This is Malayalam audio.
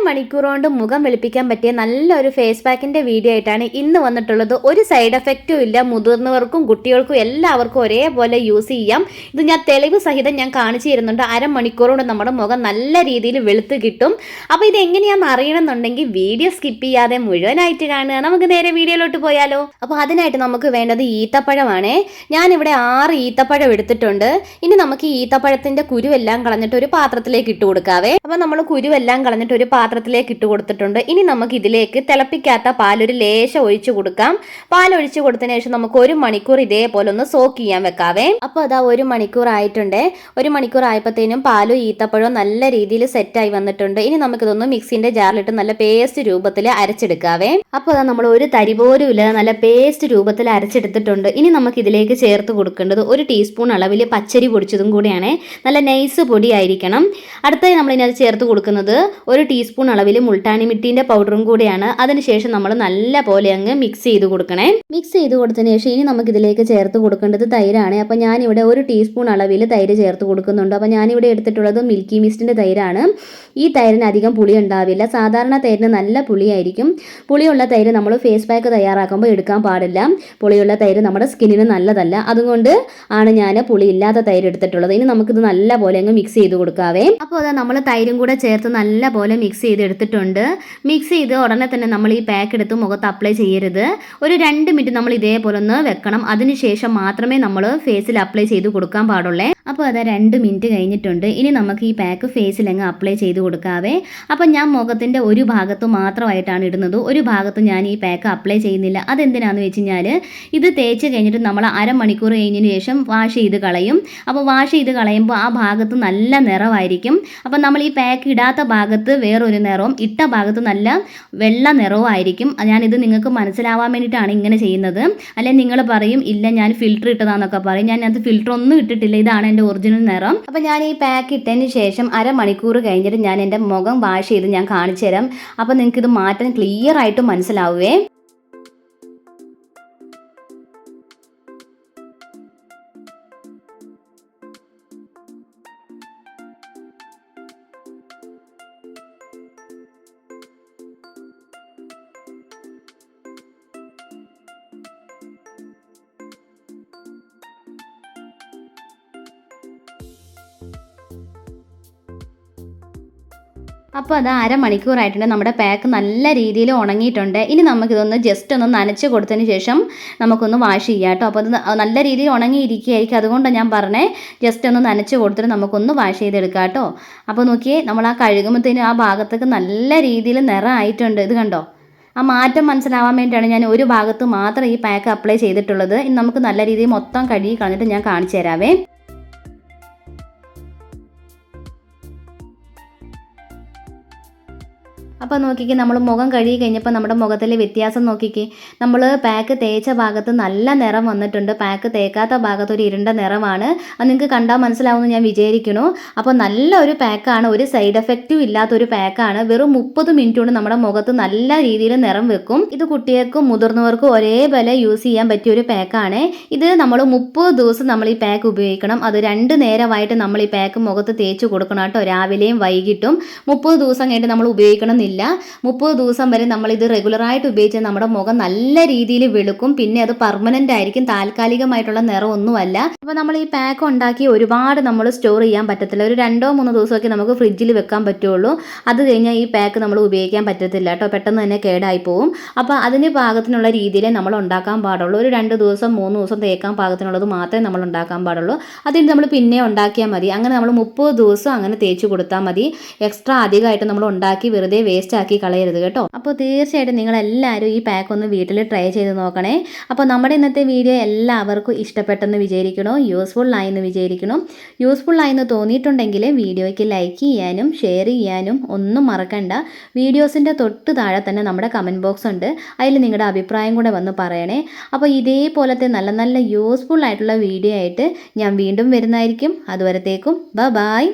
അരമണിക്കൂർ കൊണ്ട് മുഖം വെളുപ്പിക്കാൻ പറ്റിയ നല്ലൊരു ഫേസ് പാക്കിന്റെ വീഡിയോ ആയിട്ടാണ് ഇന്ന് വന്നിട്ടുള്ളത്. ഒരു സൈഡ് എഫക്റ്റും ഇല്ല. മുതിർന്നവർക്കും കുട്ടികൾക്കും എല്ലാവർക്കും ഒരേപോലെ യൂസ് ചെയ്യാം. ഇത് ഞാൻ തെളിവ് സഹിതം ഞാൻ കാണിച്ചു തരുന്നുണ്ട്. അരമണിക്കൂർ കൊണ്ട് നമ്മുടെ മുഖം നല്ല രീതിയിൽ വെളുത്ത് കിട്ടും. അപ്പോൾ ഇത് എങ്ങനെയാണെന്ന് അറിയണമെന്നുണ്ടെങ്കിൽ വീഡിയോ സ്കിപ്പ് ചെയ്യാതെ മുഴുവനായിട്ട് കാണുക. നമുക്ക് നേരെ വീഡിയോയിലോട്ട് പോയാലോ? അപ്പോൾ അതിനായിട്ട് നമുക്ക് വേണ്ടത് ഈത്തപ്പഴമാണ്. ഞാനിവിടെ ആറ് ഈത്തപ്പഴം എടുത്തിട്ടുണ്ട്. ഇനി നമുക്ക് ഈത്തപ്പഴത്തിന്റെ കുരുവെല്ലാം കളഞ്ഞിട്ട് ഒരു പാത്രത്തിലേക്ക് ഇട്ട് കൊടുക്കാവേ. അപ്പോൾ നമ്മൾ കുരുവെല്ലാം കളഞ്ഞിട്ട് ഒരു പാത്രത്തിലേക്ക് ഇട്ട് കൊടുത്തിട്ടുണ്ട്. ഇനി നമുക്ക് ഇതിലേക്ക് തിളപ്പിക്കാത്ത പാലൊരു ലേശം ഒഴിച്ചു കൊടുക്കാം. പാൽ ഒഴിച്ചു കൊടുത്തതിന് ശേഷം നമുക്ക് ഒരു മണിക്കൂർ ഇതേപോലെ ഒന്ന് സോക്ക് ചെയ്യാൻ വെക്കാവേ. അപ്പോൾ അതാ ഒരു മണിക്കൂർ ആയിട്ടുണ്ട്. ഒരു മണിക്കൂർ ആയപ്പോഴത്തേനും പാലും ഈത്തപ്പഴവും നല്ല രീതിയിൽ സെറ്റായി വന്നിട്ടുണ്ട്. ഇനി നമുക്കിതൊന്ന് മിക്സിന്റെ ജാറിലിട്ട് നല്ല പേസ്റ്റ് രൂപത്തിൽ അരച്ചെടുക്കാവേ. അപ്പോൾ അതാ നമ്മൾ ഒരു തരി പോലും ഇല്ലാതെ നല്ല പേസ്റ്റ് രൂപത്തിൽ അരച്ചെടുത്തിട്ടുണ്ട്. ഇനി നമുക്ക് ഇതിലേക്ക് ചേർത്ത് കൊടുക്കേണ്ടത് ഒരു ടീസ്പൂൺ അളവിൽ പച്ചരി പൊടിച്ചതും കൂടിയാണ്. നല്ല നൈസ് പൊടിയായിരിക്കണം. അടുത്തായി നമ്മൾ ചേർത്ത് കൊടുക്കുന്നത് ഒരു ടീസ്പൂൺ അളവിൽ മുൾട്ടാണി മിട്ടീന്റെ പൗഡറും കൂടിയാണ്. അതിനുശേഷം നമ്മൾ നല്ല പോലെ അങ്ങ് മിക്സ് ചെയ്ത് കൊടുക്കണേ. മിക്സ് ചെയ്ത് കൊടുത്തതിന് ശേഷം ഇനി നമുക്ക് ഇതിലേക്ക് ചേർത്ത് കൊടുക്കേണ്ടത് തൈരാണ്. അപ്പോൾ ഞാനിവിടെ ഒരു ടീസ്പൂൺ അളവിൽ തൈര് ചേർത്ത് കൊടുക്കുന്നുണ്ട്. അപ്പോൾ ഞാനിവിടെ എടുത്തിട്ടുള്ളത് മിൽക്കി മിസ്റ്റിന്റെ തൈരാണ്. ഈ തൈരിന് അധികം പുളി ഉണ്ടാവില്ല. സാധാരണ തൈരിന് നല്ല പുളിയായിരിക്കും. പുളിയുള്ള തൈര് നമ്മൾ ഫേസ് പാക്ക് തയ്യാറാക്കുമ്പോൾ എടുക്കാൻ പാടില്ല. പുളിയുള്ള തൈര് നമ്മുടെ സ്കിന്നിന് നല്ലതല്ല. അതുകൊണ്ട് ആണ് ഞാൻ പുളി ഇല്ലാത്ത തൈര് എടുത്തിട്ടുള്ളത്. ഇനി നമുക്കിത് നല്ല പോലെ അങ്ങ് മിക്സ് ചെയ്ത് കൊടുക്കാവേ. അപ്പോൾ അതാ നമ്മൾ തൈരും കൂടെ ചേർത്ത് നല്ല പോലെ മിക്സ് ചെയ്ത് എടുത്തിട്ടുണ്ട് മിക്സ് ചെയ്ത് ഉടനെ തന്നെ നമ്മൾ ഈ പാക്ക് എടുത്ത് മുഖത്ത് അപ്ലൈ ചെയ്യരുത്. ഒരു രണ്ട് മിനിറ്റ് നമ്മൾ ഇതേപോലെ ഒന്ന് വെക്കണം അതിനുശേഷം മാത്രമേ നമ്മൾ ഫേസിൽ അപ്ലൈ ചെയ്ത് കൊടുക്കാൻ പാടുള്ളേ. അപ്പോൾ അതാ രണ്ട് മിനിറ്റ് കഴിഞ്ഞിട്ടുണ്ട്. ഇനി നമുക്ക് ഈ പാക്ക് ഫേസിൽ അങ്ങ് അപ്ലൈ ചെയ്ത് കൊടുക്കാവേ. അപ്പം ഞാൻ മുഖത്തിന്റെ ഒരു ഭാഗത്ത് മാത്രമായിട്ടാണ് ഇടുന്നത്. ഒരു ഭാഗത്ത് ഞാൻ ഈ പാക്ക് അപ്ലൈ ചെയ്യുന്നില്ല. അതെന്തിനാണെന്ന് വെച്ച് കഴിഞ്ഞാൽ ഇത് തേച്ച് കഴിഞ്ഞിട്ട് നമ്മൾ അരമണിക്കൂർ കഴിഞ്ഞതിന് ശേഷം വാഷ് ചെയ്ത് കളയും. അപ്പോൾ വാഷ് ചെയ്ത് കളയുമ്പോൾ ആ ഭാഗത്ത് നല്ല നിറമായിരിക്കും. അപ്പം നമ്മൾ ഈ പാക്ക് ഇടാത്ത ഭാഗത്ത് വേറൊരു നിറവും ഇട്ട ഭാഗത്ത് നല്ല വെള്ള നിറവും ഞാനിത് നിങ്ങൾക്ക് മനസ്സിലാവാൻ വേണ്ടിയിട്ടാണ് ഇങ്ങനെ ചെയ്യുന്നത്. അല്ലെങ്കിൽ നിങ്ങൾ പറയും ഇല്ല ഞാൻ ഫിൽറ്റർ ഇട്ടതാന്നൊക്കെ പറയും. ഞാൻ അത് ഫിൽറ്റർ ഒന്നും ഇട്ടിട്ടില്ല. ഇതാണ് എന്റെ ഒറിജിനൽ നിറം. അപ്പോൾ ഞാൻ ഈ പാക്ക് ഇട്ടതിന് ശേഷം അരമണിക്കൂർ കഴിഞ്ഞിട്ട് ഞാൻ എന്റെ മുഖം വാഷ് ചെയ്ത് ഞാൻ കാണിച്ചു തരാം അപ്പോൾ ഇത് മാറ്റം ക്ലിയർ ആയിട്ട് മനസ്സിലാവുകയെ അപ്പോൾ അത് അരമണിക്കൂറായിട്ടുണ്ട്. നമ്മുടെ പാക്ക് നല്ല രീതിയിൽ ഉണങ്ങിയിട്ടുണ്ട്. ഇനി നമുക്കിതൊന്ന് ജസ്റ്റ് ഒന്ന് നനച്ച് കൊടുത്തതിന് ശേഷം നമുക്കൊന്ന് വാഷ് ചെയ്യാം കേട്ടോ. അപ്പോൾ അത് നല്ല രീതിയിൽ ഉണങ്ങിയിരിക്കുകയായിരിക്കും. അതുകൊണ്ടാണ് ഞാൻ പറഞ്ഞേ ജസ്റ്റ് ഒന്ന് നനച്ച് കൊടുത്തിട്ട് നമുക്കൊന്ന് വാഷ് ചെയ്തെടുക്കാം കേട്ടോ. അപ്പോൾ നോക്കിയേ നമ്മൾ ആ കഴുകുമ്പോഴത്തേനും ആ ഭാഗത്തൊക്കെ നല്ല രീതിയിൽ നിറമായിട്ടുണ്ട്. ഇത് കണ്ടോ? ആ മാറ്റം മനസ്സിലാവാൻ വേണ്ടിയാണ് ഞാൻ ഒരു ഭാഗത്ത് മാത്രം ഈ പാക്ക് അപ്ലൈ ചെയ്തിട്ടുള്ളത്. ഇനി നമുക്ക് നല്ല രീതിയിൽ മൊത്തം കഴുകി കളഞ്ഞിട്ട് ഞാൻ കാണിച്ചു തരാവേ. അപ്പോൾ നോക്കിക്കേ നമ്മൾ മുഖം കഴുകി കഴിഞ്ഞപ്പോൾ നമ്മുടെ മുഖത്തിലെ വ്യത്യാസം നോക്കിക്കേ. നമ്മൾ പാക്ക് തേച്ച ഭാഗത്ത് നല്ല നിറം വന്നിട്ടുണ്ട്. പാക്ക് തേക്കാത്ത ഭാഗത്ത് ഒരു ഇരുണ്ട നിറമാണ്. അത് നിങ്ങൾക്ക് കണ്ടാൽ മനസ്സിലാവുമെന്ന് ഞാൻ വിചാരിക്കുന്നു. അപ്പോൾ നല്ല ഒരു പാക്കാണ് ഒരു സൈഡ് എഫക്റ്റും ഇല്ലാത്തൊരു പാക്കാണ് വെറും മുപ്പത് മിനിറ്റ് കൊണ്ട് നമ്മുടെ മുഖത്ത് നല്ല രീതിയിൽ നിറം വെക്കും. ഇത് കുട്ടികൾക്കും മുതിർന്നവർക്കും ഒരേപോലെ യൂസ് ചെയ്യാൻ പറ്റിയ ഒരു പാക്കാണ് ഇത് നമ്മൾ മുപ്പത് ദിവസം നമ്മൾ ഈ പാക്ക് ഉപയോഗിക്കണം. അത് രണ്ട് നേരമായിട്ട് നമ്മൾ ഈ പാക്ക് മുഖത്ത് തേച്ച് കൊടുക്കണം കേട്ടോ. രാവിലെയും വൈകിട്ടും. മുപ്പത് ദിവസം കഴിഞ്ഞിട്ട് നമ്മൾ ഉപയോഗിക്കണം എന്നില്ല മുപ്പത് ദിവസം വരെ നമ്മൾ ഇത് റെഗുലറായിട്ട് ഉപയോഗിച്ചാൽ നമ്മുടെ മുഖം നല്ല രീതിയിൽ വെളുക്കും. പിന്നെ അത് പെർമനന്റ് ആയിരിക്കും. താൽക്കാലികമായിട്ടുള്ള നിറം ഒന്നുമല്ല അപ്പോൾ നമ്മൾ ഈ പാക്ക് ഉണ്ടാക്കി ഒരുപാട് നമ്മൾ സ്റ്റോർ ചെയ്യാൻ പറ്റത്തില്ല. ഒരു രണ്ടോ മൂന്നോ ദിവസമൊക്കെ നമുക്ക് ഫ്രിഡ്ജിൽ വെക്കാൻ പറ്റുള്ളൂ. അത് കഴിഞ്ഞാൽ ഈ പാക്ക് നമ്മൾ ഉപയോഗിക്കാൻ പറ്റത്തില്ല കേട്ടോ. പെട്ടെന്ന് തന്നെ കേടായി പോവും അപ്പോൾ അതിന് പാകത്തിനുള്ള രീതിയിൽ നമ്മൾ ഉണ്ടാക്കാൻ പാടുള്ളൂ. ഒരു രണ്ട് ദിവസം മൂന്ന് ദിവസം തേക്കാൻ പാകത്തിനുള്ളത് മാത്രമേ നമ്മൾ ഉണ്ടാക്കാൻ പാടുള്ളൂ. അതിന് നമ്മൾ പിന്നെ ഉണ്ടാക്കിയാൽ മതി. അങ്ങനെ നമ്മൾ മുപ്പത് ദിവസം അങ്ങനെ തേച്ച് കൊടുത്താൽ മതി. എക്സ്ട്രാ അധികമായിട്ട് നമ്മൾ ഉണ്ടാക്കി വെറുതെ വേസ്റ്റ് ആക്കി കളയരുത് കേട്ടോ. അപ്പോൾ തീർച്ചയായിട്ടും നിങ്ങൾ എല്ലാവരും ഈ പാക്ക് ഒന്ന് വീട്ടിൽ ട്രൈ ചെയ്ത് നോക്കണേ. അപ്പോൾ നമ്മുടെ ഇന്നത്തെ വീഡിയോ എല്ലാവർക്കും ഇഷ്ടപ്പെട്ടെന്ന് വിചാരിക്കണോ? യൂസ്ഫുൾ ആയെന്ന് വിചാരിക്കണോ? യൂസ്ഫുൾ ആയെന്ന് തോന്നിയിട്ടുണ്ടെങ്കിൽ വീഡിയോയ്ക്ക് ലൈക്ക് ചെയ്യാനും ഷെയർ ചെയ്യാനും ഒന്നും മറക്കണ്ട. വീഡിയോസിന്റെ തൊട്ട് താഴെ തന്നെ നമ്മുടെ കമന്റ് ബോക്സ് ഉണ്ട്. അതിൽ നിങ്ങളുടെ അഭിപ്രായം കൂടെ വന്ന് പറയണേ. അപ്പോൾ ഇതേപോലത്തെ നല്ല നല്ല യൂസ്ഫുൾ ആയിട്ടുള്ള വീഡിയോ ആയിട്ട് ഞാൻ വീണ്ടും വരുന്നതായിരിക്കും. അതുവരത്തേക്കും ബ ബായ്